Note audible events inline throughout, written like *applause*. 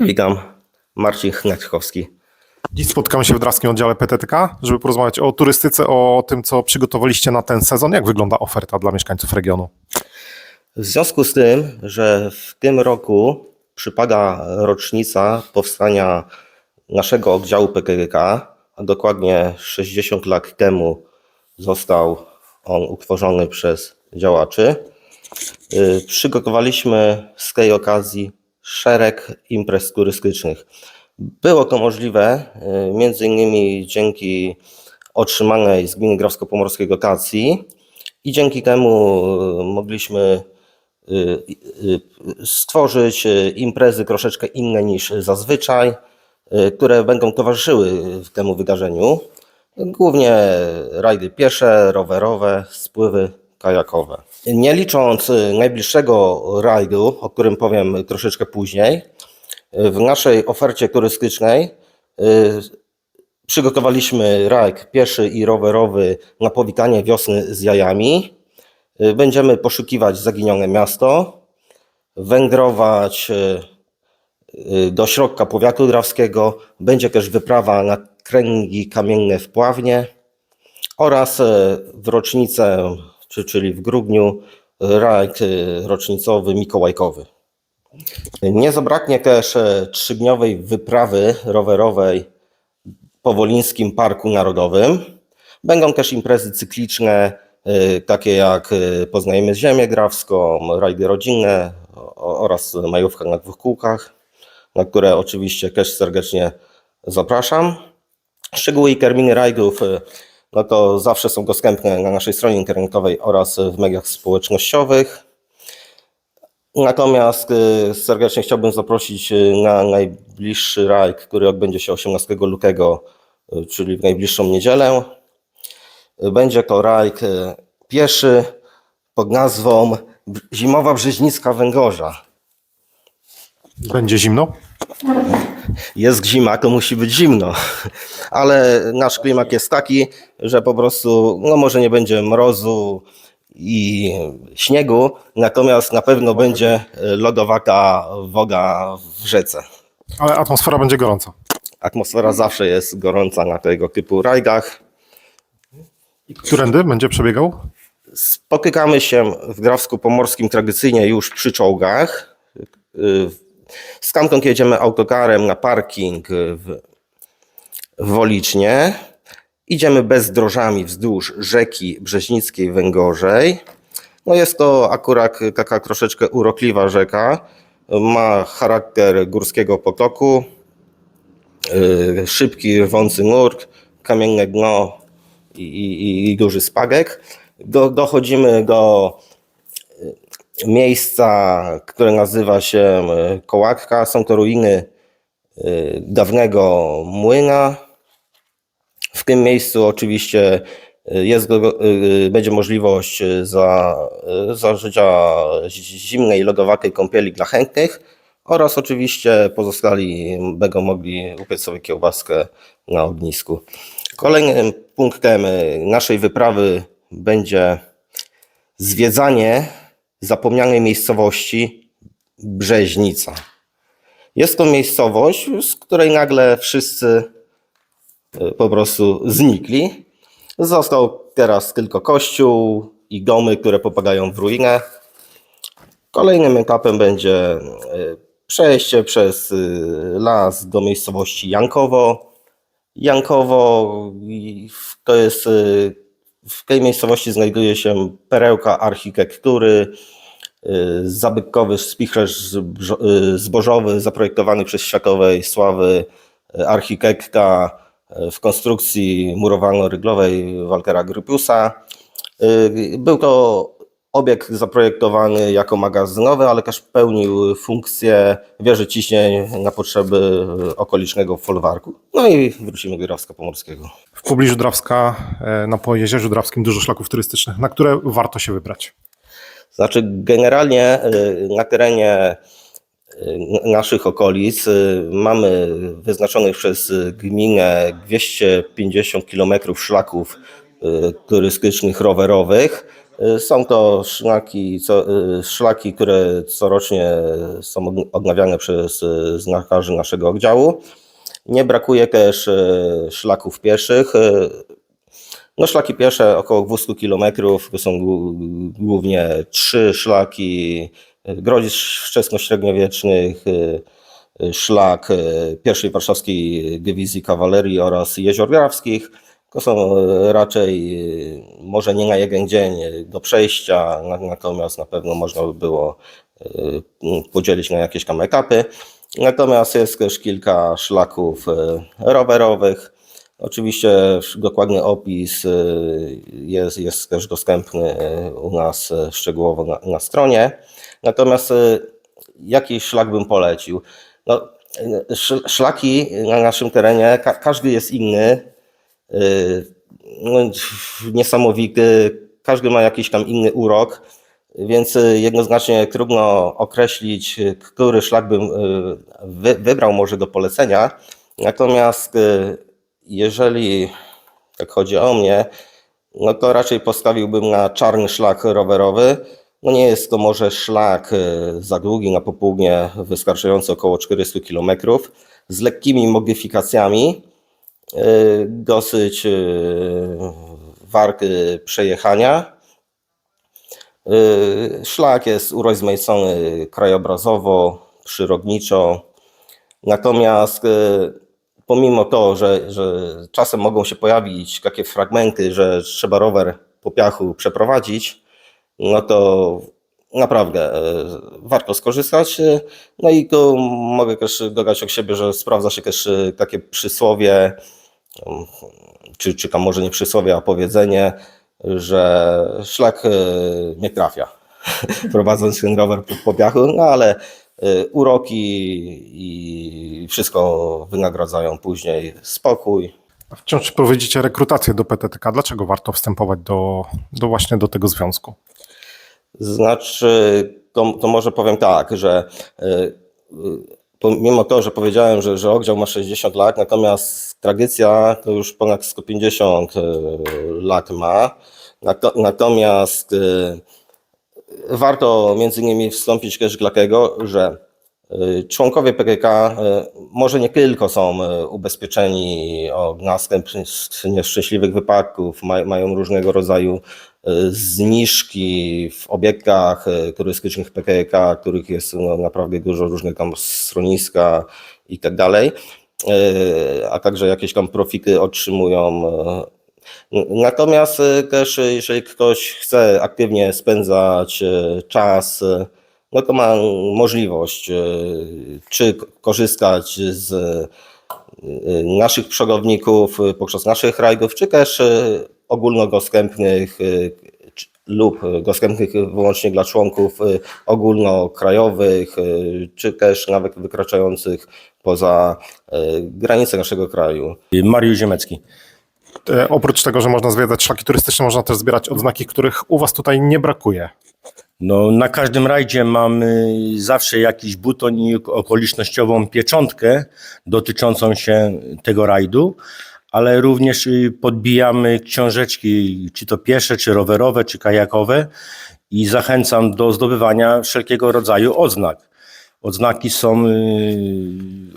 Witam, Marcin Chnaczkowski. Dziś spotkamy się w Drawskim Oddziale PTTK, żeby porozmawiać o turystyce, o tym, co przygotowaliście na ten sezon. Jak wygląda oferta dla mieszkańców regionu? W związku z tym, że w tym roku przypada rocznica powstania naszego oddziału PKK, a dokładnie 60 lat temu został on utworzony przez działaczy, y, przygotowaliśmy z tej okazji szereg imprez turystycznych. Było to możliwe y, między innymi dzięki otrzymanej z gminy Grafsko-Pomorskiej dotacji i dzięki temu y, mogliśmy y, stworzyć imprezy troszeczkę inne niż zazwyczaj, które będą towarzyszyły temu wydarzeniu. Głównie rajdy piesze, rowerowe, spływy kajakowe. Nie licząc y, najbliższego rajdu, o którym powiem troszeczkę później, y, w naszej ofercie turystycznej y, przygotowaliśmy rajd pieszy i rowerowy na powitanie wiosny z jajami. Będziemy poszukiwać zaginione miasto, wędrować do środka powiatu drawskiego. Będzie też wyprawa na kręgi kamienne w Pławnie oraz w rocznicę, czyli w grudniu, rajd y, rocznicowy mikołajkowy. Nie zabraknie też e, trzydniowej wyprawy rowerowej po Wolińskim Parku Narodowym. Będą też imprezy cykliczne, y, takie jak y, Poznajemy Ziemię Grawską, rajdy rodzinne oraz majówka na dwóch kółkach, na które oczywiście też serdecznie zapraszam. Szczegóły i terminy rajdów no to zawsze są dostępne na naszej stronie internetowej oraz w mediach społecznościowych. Natomiast y, serdecznie chciałbym zaprosić y, na najbliższy rajd, który odbędzie się 18 lutego, y, czyli w najbliższą niedzielę. Będzie to rajd pieszy pod nazwą Zimowa Brzeźnicka Węgorza. Będzie zimno? Jest zima, to musi być zimno, ale nasz klimat jest taki, że po prostu, no może nie będzie mrozu i śniegu, natomiast na pewno będzie y, lodowata woda w rzece. Ale atmosfera będzie gorąca. Atmosfera zawsze jest gorąca na tego typu rajdach. Którędy będzie przebiegał? Spotykamy się w Drawsku Pomorskim tradycyjnie już przy czołgach. Stamtąd jedziemy autokarem na parking w, w Wolicznie. Idziemy bezdrożami wzdłuż rzeki Brzeźnickiej Węgorzej. No jest to akurat taka troszeczkę urokliwa rzeka. Ma charakter górskiego potoku. y, Szybki, rwący nurt, kamienne dno i, i, i duży spagek. Do, dochodzimy do miejsca, które nazywa się y, Kołakka. Są to ruiny y, dawnego młyna. W tym miejscu oczywiście y, jest, będzie możliwość za, zażycia zimnej, lodowatej kąpieli dla chętnych oraz oczywiście pozostali będą mogli upiec sobie kiełbaskę na ognisku. Kolejnym punktem naszej wyprawy będzie zwiedzanie zapomnianej miejscowości Brzeźnica. Jest to miejscowość, z której nagle wszyscy y, po prostu znikli. Został teraz tylko kościół i domy, które popadają w ruinę. Kolejnym etapem będzie y, przejście przez y, las do miejscowości Jankowo. Jankowo to jest w tej miejscowości znajduje się perełka architektury, y, zabytkowy spichlerz y, zbożowy zaprojektowany przez światowej sławy y, architekta w konstrukcji murowano-ryglowej Waltera Gropiusa. Y, Był to obiekt zaprojektowany jako magazynowy, ale też pełnił funkcję wieży ciśnień na potrzeby okolicznego folwarku. No i wrócimy do Pomorskiego. W pobliżu Drawska, e, na po Jeziorzu Drawskim dużo szlaków turystycznych, na które warto się wybrać. Znaczy, generalnie y, na terenie y, naszych okolic mamy wyznaczonych przez gminę 250 km szlaków turystycznych, rowerowych. Są to szlaki, szlaki, które corocznie są od- odnawiane przez znakarzy naszego oddziału. Nie brakuje też y, szlaków pieszych. Y, No szlaki piesze około 200 km, to są głó- głównie trzy szlaki y, grodzisk wczesnośredniowiecznych, szlak pierwszej warszawskiej dywizji kawalerii oraz jezior grawskich. To są raczej może nie na jeden dzień do przejścia, na- natomiast na pewno można by było podzielić na jakieś tam etapy. Natomiast jest też kilka szlaków y, rowerowych. Oczywiście dokładny opis y, jest, jest też dostępny y, u nas szczegółowo na, na stronie. Natomiast jaki szlak bym polecił? No, sz- szlaki na naszym terenie, ka- każdy jest inny, no, niesamowity, każdy ma jakiś tam inny urok, więc y, jednoznacznie trudno określić, który szlak bym y, wy, wybrał może do polecenia. Natomiast y, jeżeli tak chodzi o mnie, no to raczej postawiłbym na czarny szlak rowerowy. No nie jest to może szlak za długi na popołudnie, wystarczający około 400 km, z lekkimi modyfikacjami, dosyć warty przejechania. Y, Szlak jest urozmaicony krajobrazowo, przyrodniczo. Natomiast y, pomimo to, że, że czasem mogą się pojawić takie fragmenty, że trzeba rower po piachu przeprowadzić, no to naprawdę y, warto skorzystać. No i tu mogę też dodać od siebie, że sprawdza się też takie przysłowie, czy, czy tam może nie przysłowie, a powiedzenie, że szlak y, nie trafia, *laughs* prowadząc ten rower po, po piachu, no ale y, uroki i wszystko wynagradzają później spokój. Wciąż prowadzicie rekrutację do PTTK. Dlaczego warto wstępować do, do właśnie do tego związku? Znaczy, to, to może powiem tak, że y, y, pomimo to, że powiedziałem, że, że ma 60 lat, natomiast tradycja to już ponad 150 y, lat ma. Nato, natomiast y, warto między innymi wstąpić też dlatego, że y, członkowie PKK może nie tylko są ubezpieczeni od następstw nieszczęśliwych wypadków, ma, mają różnego rodzaju zniżki w obiektach y, turystycznych PKK, których jest no, naprawdę dużo, różne tam schroniska i tak dalej, y, a także jakieś tam profity otrzymują y, Natomiast też, jeżeli ktoś chce aktywnie spędzać czas, no to ma możliwość czy korzystać z naszych przodowników y, podczas naszych rajdów, czy też ogólnodostępnych y, lub dostępnych wyłącznie dla członków y, ogólnokrajowych, y, czy też nawet wykraczających poza granice naszego kraju. Mariusz Ziemecki. E, oprócz tego, że można zwiedzać szlaki turystyczne, można też zbierać odznaki, których u Was tutaj nie brakuje. No, na każdym rajdzie mamy zawsze jakiś buton i okolicznościową pieczątkę dotyczącą się tego rajdu, ale również y, podbijamy książeczki, czy to piesze, czy rowerowe, czy kajakowe i zachęcam do zdobywania wszelkiego rodzaju odznak. Odznaki są y,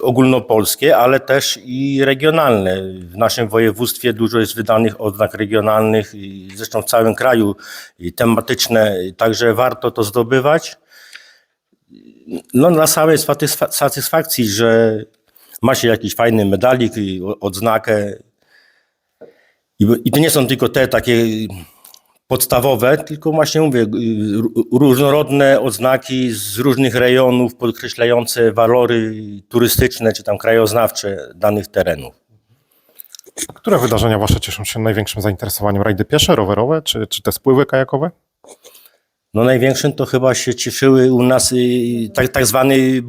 ogólnopolskie, ale też i regionalne. W naszym województwie dużo jest wydanych odznak regionalnych, zresztą w całym kraju tematyczne, także warto to zdobywać. No, dla samej satysfa- satysfakcji, że ma się jakiś fajny medalik, odznakę. I, I to nie są tylko te takie podstawowe, tylko właśnie mówię, y, ró- różnorodne odznaki z różnych rejonów podkreślające walory turystyczne czy tam krajoznawcze danych terenów. Które wydarzenia Wasze cieszą się największym zainteresowaniem? Rajdy piesze, rowerowe, czy, czy te spływy kajakowe? No największym to chyba się cieszyły u nas y, tak, tak zwany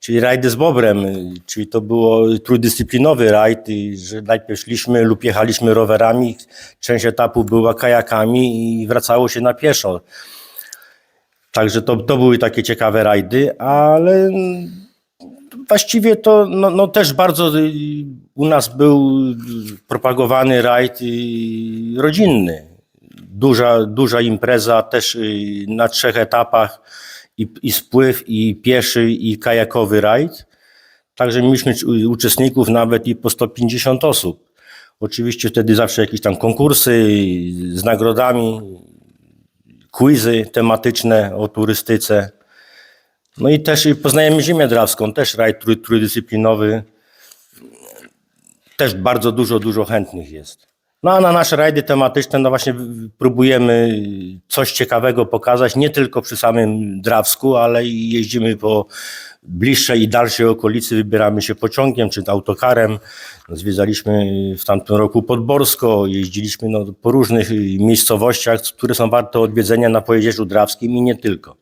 czyli rajdy z bobrem, y, czyli to było trójdyscyplinowy rajd, że najpierw szliśmy lub jechaliśmy rowerami, część etapu była kajakami i wracało się na pieszo. Także to, to były takie ciekawe rajdy, ale właściwie to no, no też bardzo y, u nas był propagowany rajd rodzinny. duża, duża impreza, też y, na trzech etapach i, i spływ, i pieszy, i kajakowy rajd. Także mieliśmy uczestników nawet i po 150 osób. Oczywiście wtedy zawsze jakieś tam konkursy z nagrodami, quizy tematyczne o turystyce. No i też poznajemy Ziemię Drawską, też rajd trój, trójdyscyplinowy. Też bardzo dużo, dużo chętnych jest. No a na nasze rajdy tematyczne, no właśnie próbujemy coś ciekawego pokazać, nie tylko przy samym Drawsku, ale jeździmy po bliższej i dalszej okolicy, wybieramy się pociągiem czy autokarem. Zwiedzaliśmy w tamtym roku Podborsko, jeździliśmy no, po różnych miejscowościach, które są warte odwiedzenia na Pojezierzu Drawskim i nie tylko.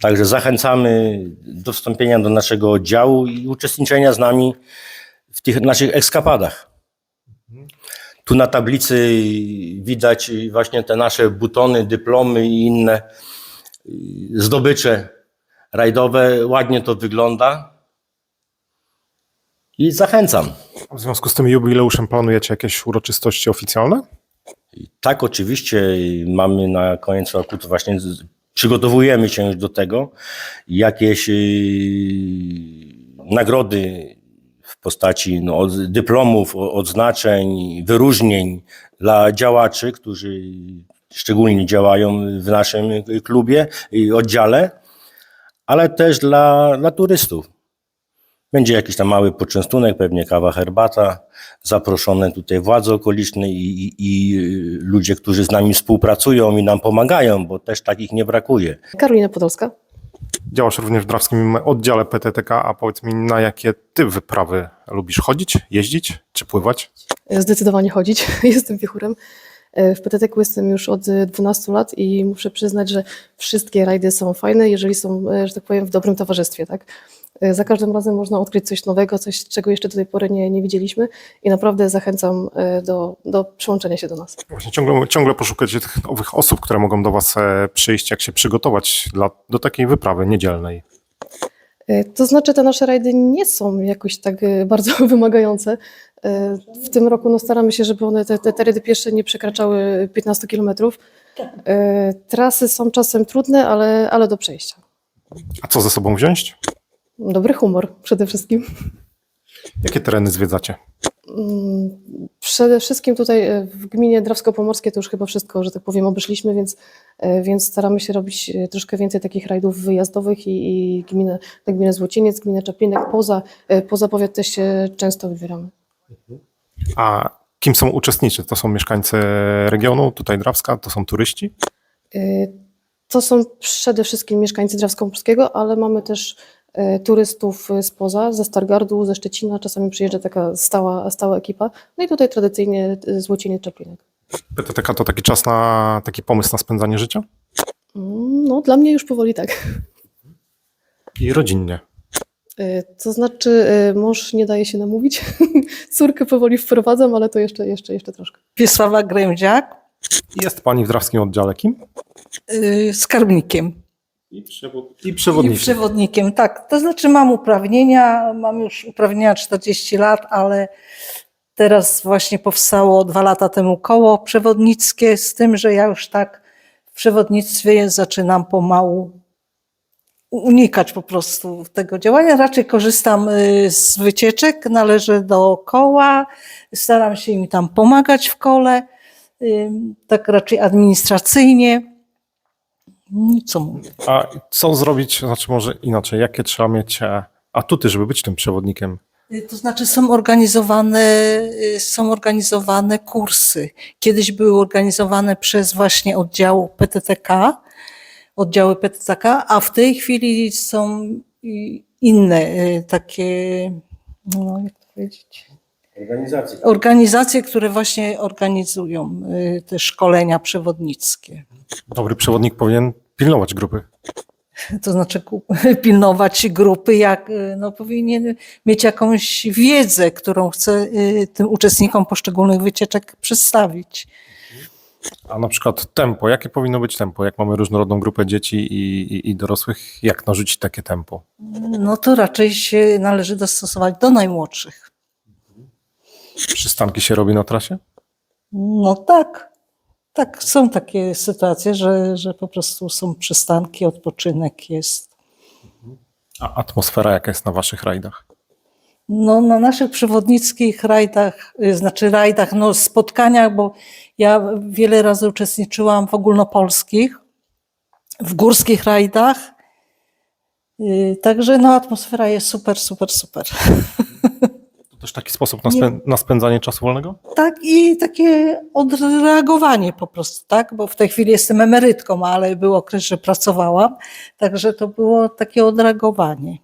Także zachęcamy do wstąpienia do naszego oddziału i uczestniczenia z nami w tych naszych ekskapadach. Tu na tablicy widać właśnie te nasze butony, dyplomy i inne y, zdobycze rajdowe. Ładnie to wygląda. I zachęcam. W związku z tym jubileuszem planujecie jakieś uroczystości oficjalne? Tak, oczywiście mamy na koniec roku, to właśnie przygotowujemy się już do tego. Jakieś yy, nagrody w postaci no, od- dyplomów, odznaczeń, wyróżnień dla działaczy, którzy szczególnie działają w naszym klubie i oddziale, ale też dla, dla turystów. Będzie jakiś tam mały poczęstunek, pewnie kawa, herbata, zaproszone tutaj władze okoliczne i, i, i ludzie, którzy z nami współpracują i nam pomagają, bo też takich nie brakuje. Karolina Podolska. Działasz również w drawskim oddziale PTTK, a powiedz mi, na jakie ty wyprawy lubisz chodzić, jeździć czy pływać? Zdecydowanie chodzić. *laughs* Jestem wiechurem. E, W PTT-ku jestem już od e, 12 lat i muszę przyznać, że wszystkie rajdy są fajne, jeżeli są, e, że tak powiem, w dobrym towarzystwie. Tak? E, Za każdym razem można odkryć coś nowego, coś, czego jeszcze do tej pory nie, nie widzieliśmy i naprawdę zachęcam e, do, do przyłączenia się do nas. Właśnie ciągle, ciągle poszukacie tych nowych osób, które mogą do was e, przyjść, jak się przygotować dla, do takiej wyprawy niedzielnej. E, To znaczy, te nasze rajdy nie są jakoś tak e, bardzo *laughs* wymagające. E, W tym roku no, staramy się, żeby one, te, te, te rajdy piesze nie przekraczały 15 kilometrów. E, Trasy są czasem trudne, ale, ale do przejścia. A co ze sobą wziąć? Dobry humor przede wszystkim. Jakie tereny zwiedzacie? Mm, Przede wszystkim tutaj e, w gminie Drawsko-Pomorskie to już chyba wszystko, że tak powiem, obeszliśmy, więc, e, więc staramy się robić e, troszkę więcej takich rajdów wyjazdowych i, i gminę, na gminę Złocieniec, gminę Czaplinek, poza, poza powiat też się często wybieramy. A kim są uczestnicy? To są mieszkańcy regionu, tutaj Drawska, to są turyści? Y, To są przede wszystkim mieszkańcy Drawsko-Pomorskiego, ale mamy też e, turystów e, spoza, ze Stargardu, ze Szczecina, czasami przyjeżdża taka stała, stała ekipa. No i tutaj tradycyjnie Złocieniec Czaplinek. PTTK to taki czas na, taki pomysł na spędzanie życia? Mm, No dla mnie już powoli tak. I rodzinnie. To znaczy e, mąż nie daje się namówić, *laughs* córkę powoli wprowadzam, ale to jeszcze, jeszcze, jeszcze troszkę. Wiesława Grędziak Jest pani w drawskim oddziale kim? y, skarbnikiem I, przewod... i przewodnikiem. przewodnikiem. Tak, to znaczy mam uprawnienia, mam już uprawnienia 40 lat, ale teraz właśnie powstało dwa lata temu koło przewodnickie, z tym, że ja już tak w przewodnictwie zaczynam pomału unikać po prostu tego działania. Raczej korzystam y, z wycieczek, należę do koła, staram się im tam pomagać w kole, y, tak raczej administracyjnie. No Co mówię? A co zrobić, znaczy może inaczej, jakie trzeba mieć e, atuty, żeby być tym przewodnikiem? Y, To znaczy są organizowane, są organizowane kursy. Kiedyś były organizowane przez właśnie oddział PTTK, oddziały PTTK, a w tej chwili są inne y, takie, no jak to powiedzieć, Organizacji. organizacje, które właśnie organizują y, te szkolenia przewodnickie. Dobry przewodnik powinien pilnować grupy. To znaczy *laughs* pilnować grupy, jak y, no, powinien mieć jakąś wiedzę, którą chce tym uczestnikom poszczególnych wycieczek przedstawić. A na przykład tempo, jakie powinno być tempo? Jak mamy różnorodną grupę dzieci i, i, i dorosłych, jak narzucić takie tempo? No to raczej się należy dostosować do najmłodszych. Przystanki się robi na trasie? No tak, Tak, są takie sytuacje, że, że po prostu są przystanki, odpoczynek jest. A atmosfera jaka jest na waszych rajdach? No, na naszych przewodnickich rajdach, y, znaczy rajdach, no spotkaniach, bo ja wiele razy uczestniczyłam w ogólnopolskich, w górskich rajdach. Y, Także no, atmosfera jest super, super, super. To też taki sposób na, spę- na spędzanie czasu wolnego? Tak, i takie odreagowanie po prostu, tak? Bo w tej chwili jestem emerytką, ale był okres, że pracowałam, także to było takie odreagowanie.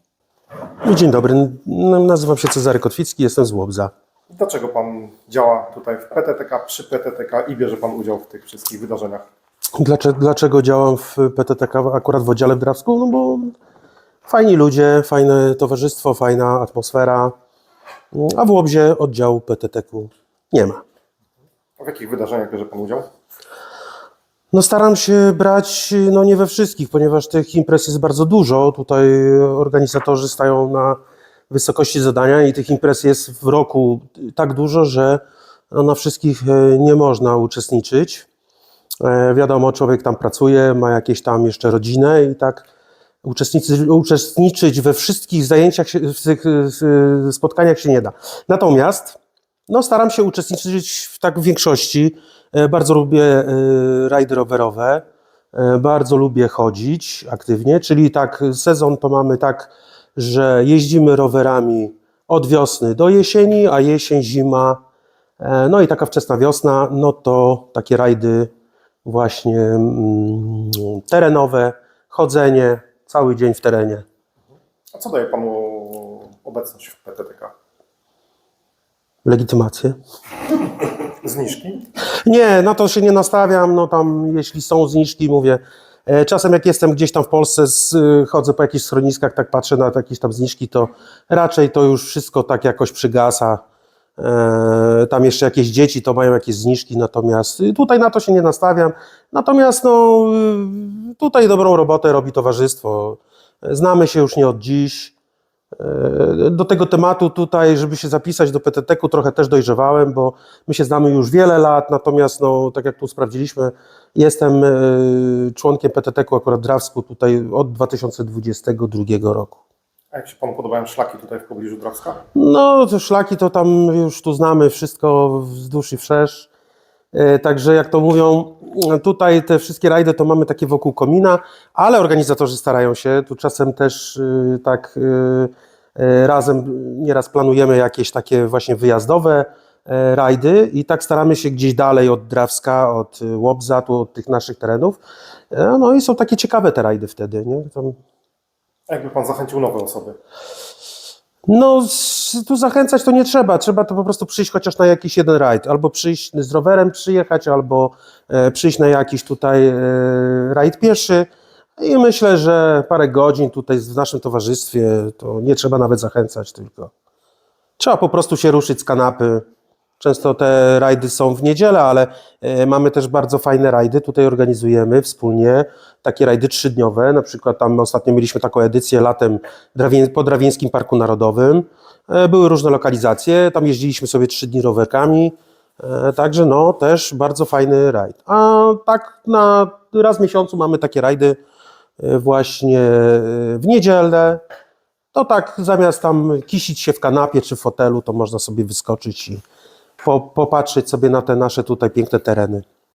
Dzień dobry, N- nazywam się Cezary Kotwicki, jestem z Łobza. Dlaczego pan działa tutaj w PTTK, przy PTTK i bierze pan udział w tych wszystkich wydarzeniach? Dlaczego, dlaczego działam w PTTK akurat w oddziale w Drawsku? No bo fajni ludzie, fajne towarzystwo, fajna atmosfera, a w Łobzie oddziału PTTK nie ma. W jakich wydarzeniach bierze pan udział? No staram się brać, no nie we wszystkich, ponieważ tych imprez jest bardzo dużo. Tutaj organizatorzy stają na wysokości zadania i tych imprez jest w roku tak dużo, że no, na wszystkich e, nie można uczestniczyć. E, Wiadomo, człowiek tam pracuje, ma jakieś tam jeszcze rodzinę i tak uczestniczyć, uczestniczyć we wszystkich zajęciach, w tych spotkaniach się nie da. Natomiast no, staram się uczestniczyć w tak w większości. E, Bardzo lubię e, rajdy rowerowe, e, bardzo lubię chodzić aktywnie, czyli tak sezon to mamy tak, że jeździmy rowerami od wiosny do jesieni, a jesień, zima, no i taka wczesna wiosna, no to takie rajdy właśnie mm, terenowe, chodzenie, cały dzień w terenie. A co daje panu obecność w PTTK? Legitymację. *laughs* Zniżki? Nie, na to się nie nastawiam. No tam, jeśli są zniżki, mówię. e, Czasem jak jestem gdzieś tam w Polsce, z, y, chodzę po jakichś schroniskach, tak patrzę na jakieś tam zniżki, to raczej to już wszystko tak jakoś przygasa. E, Tam jeszcze jakieś dzieci to mają jakieś zniżki, natomiast y, tutaj na to się nie nastawiam. Natomiast no, y, tutaj dobrą robotę robi towarzystwo. Znamy się już nie od dziś. E, Do tego tematu tutaj, żeby się zapisać do PTT-ku, trochę też dojrzewałem, bo my się znamy już wiele lat, natomiast, no, tak jak tu sprawdziliśmy, jestem e, członkiem PTT-ku akurat Drawsku tutaj od 2022 roku. A jak się panu podobają szlaki tutaj w pobliżu Drawska? No, te szlaki to tam już tu znamy wszystko wzdłuż i wszerz. E, Także jak to mówią, tutaj te wszystkie rajdy to mamy takie wokół komina, ale organizatorzy starają się. Tu czasem też y, tak y, razem nieraz planujemy jakieś takie właśnie wyjazdowe e, rajdy i tak staramy się gdzieś dalej od Drawska, od Łobza, tu od tych naszych terenów. E, No i są takie ciekawe te rajdy wtedy, nie? Tam jakby pan zachęcił nowe osoby? No, tu zachęcać to nie trzeba. Trzeba to po prostu przyjść chociaż na jakiś jeden rajd. Albo przyjść z rowerem, przyjechać, albo e, przyjść na jakiś tutaj e, rajd pieszy. I myślę, że parę godzin tutaj w naszym towarzystwie to nie trzeba nawet zachęcać, tylko trzeba po prostu się ruszyć z kanapy. Często te rajdy są w niedzielę, ale e, mamy też bardzo fajne rajdy. Tutaj organizujemy wspólnie takie rajdy trzydniowe. Na przykład tam ostatnio mieliśmy taką edycję latem po Drawińskim Parku Narodowym. E, Były różne lokalizacje, tam jeździliśmy sobie trzy dni rowerkami. E, Także no też bardzo fajny rajd. A tak na raz w miesiącu mamy takie rajdy właśnie w niedzielę. To tak zamiast tam kisić się w kanapie czy w fotelu, to można sobie wyskoczyć i po, popatrzeć sobie na te nasze tutaj piękne tereny.